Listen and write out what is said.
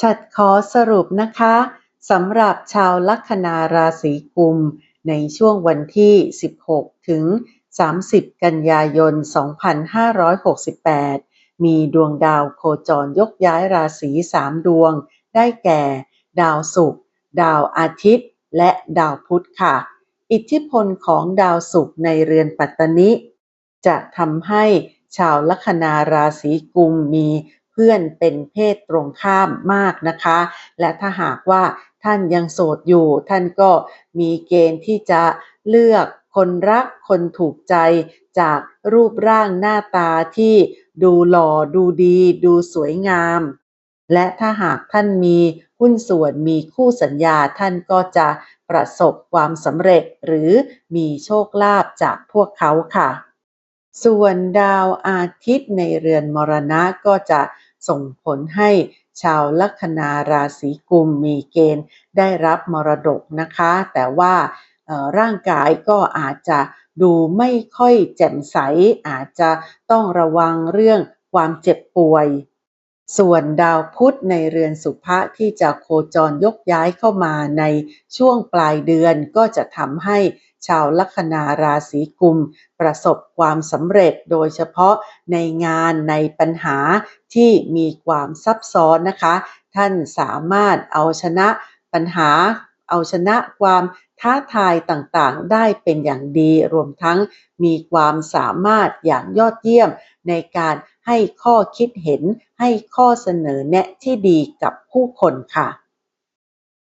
ฉัดขอสรุปนะคะสำหรับชาวลัคนาราศีกุม ในช่วงวันที่ 16 ถึง 30 กันยายน 2568 มีดวงดาวโคจรยกย้ายราศี 3 ดวง ได้แก่ ดาวศุกร์ดาวอาทิตย์ และดาวพุธค่ะ อิทธิพลของดาวศุกร์ในเรือนปัตตนิ จะทำให้ชาวลัคนาราศีกุมมี พื่อนเป็นเพศตรงข้ามมากนะคะ และถ้าหากว่าท่านยังโสดอยู่ ท่านก็มีเกณฑ์ที่จะเลือกคนรักคนถูกใจจากรูปร่างหน้าตาที่ดูหล่อดูดี ดูสวยงาม และถ้าหากท่านมีหุ้นส่วนมีคู่สัญญาท่านก็จะประสบความสำเร็จหรือมีโชคลาภจากพวกเขาค่ะ ส่วนดาวอาทิตย์ในเรือนมรณะก็จะ ส่งผลให้ชาวลัคนาราศีกุมมีเกณฑ์ได้รับมรดกนะคะ แต่ว่าร่างกายก็อาจจะดูไม่ค่อยแจ่มใส อาจจะต้องระวังเรื่องความเจ็บป่วย ส่วนดาวพุธในเรือนสุภะที่จะโคจรยกย้ายเข้ามาในช่วงปลายเดือนก็จะทำให้ชาวลัคนาราศีกุม ประสบความสำเร็จโดยเฉพาะในงานในปัญหาที่มีความซับซ้อนนะคะ ท่านสามารถเอาชนะปัญหา เอาชนะความท้าทายต่างๆ ได้เป็นอย่างดีรวมทั้งมีความสามารถอย่างยอดเยี่ยมในการ ให้ข้อคิดเห็นให้ข้อเสนอแนะที่ดีกับผู้คนค่ะ